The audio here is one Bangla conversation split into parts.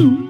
Tum.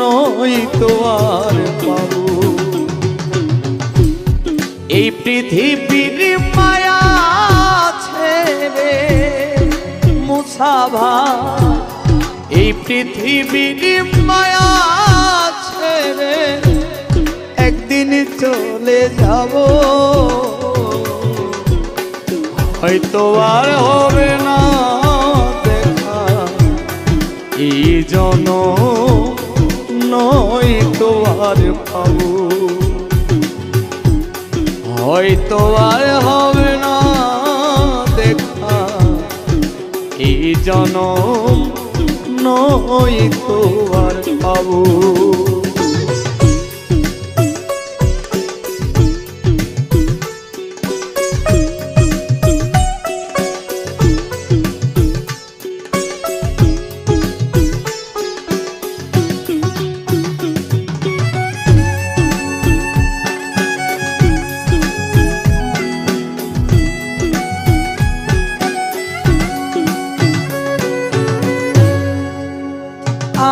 নয় তো আর পাবো। এই পৃথিবীর মায়া ছেড়ে মুসাভা এই পৃথিবীর মায়া ছেড়ে একদিন চলে যাব। হয়তো আর হবে না। এই জন নয় তো আর পাবো। হয়তো আর হবে না দেখা। এই জন নয় তো আর পাবো।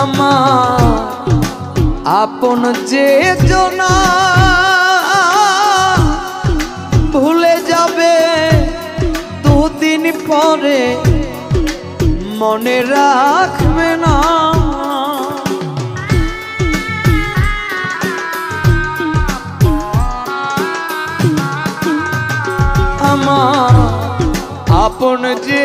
আমার আপন যে জনা ভুলে যাবে দুদিন পরে মনে রাখবে না। আমার আপন যে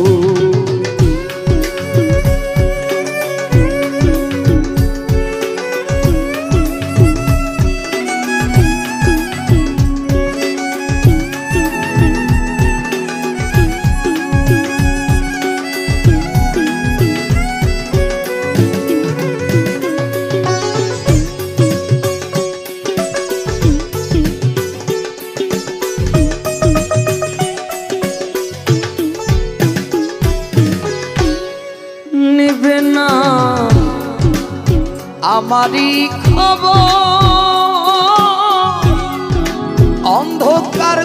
আমারই খবর। অন্ধকার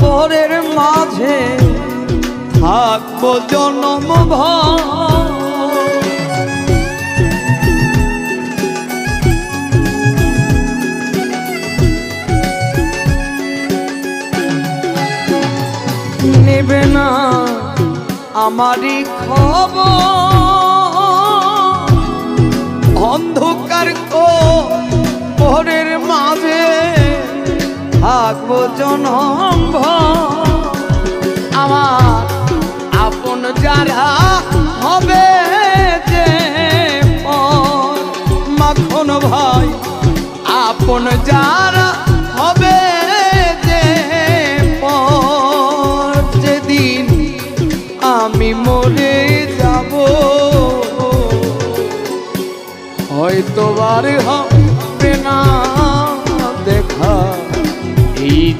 পরের মাঝে থাকব জনম নেবে না আমারই খবর। পাবে থাকব জনম আমার আপন যারা হবে যে মাখন ভাই আপন যারা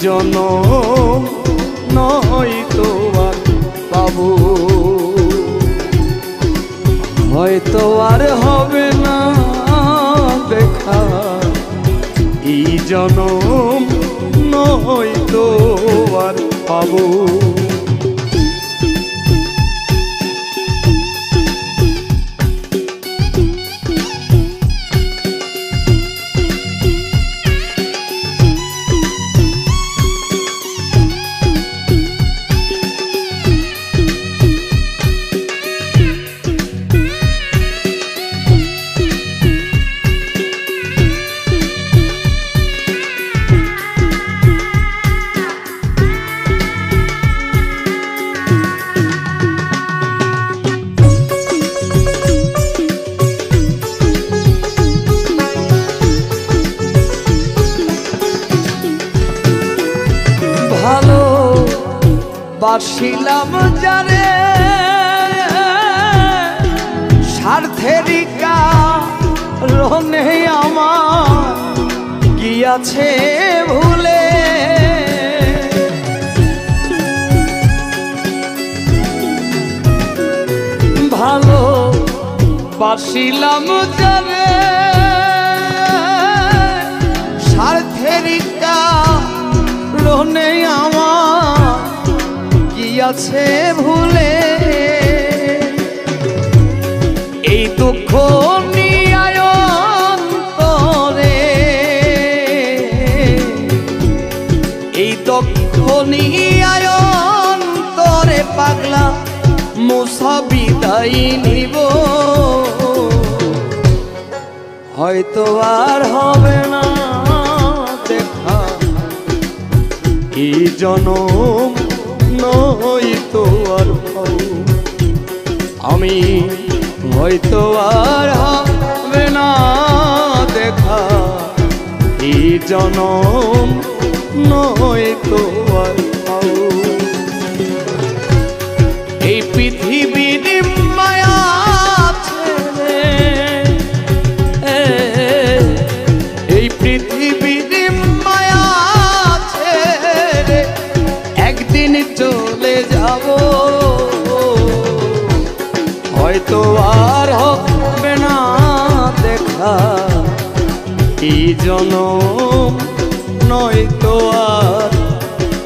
এই নয় তো আর পাবো। হয়তো আর হবে না দেখা। এই জনম নয়তো আর পাবো। বাসিলাম জানে স্বার্থেরিকা রনে আমার গিয়াছে ভুলে। ভালো বাসিলাম জানে স্বার্থেরিকা রনে আমার কি আছে ভুলে। এই দুঃখ নিয়ায় অন্তরে এই দুঃখ নিয়ায় অন্তরে পাগলা মুসা বিদায় নিব। হয়তো আর হবে না দেখা। এই জনম নয়তো আর। আমি হয়তো আর হবে না দেখা এই জনম নয়তো জনম নয়তো আর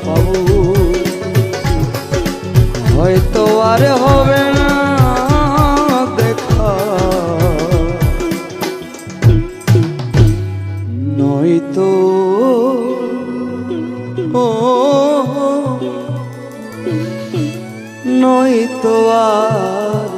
পাবো। হয়তো আর হবে না দেখা। ও নয়তো আর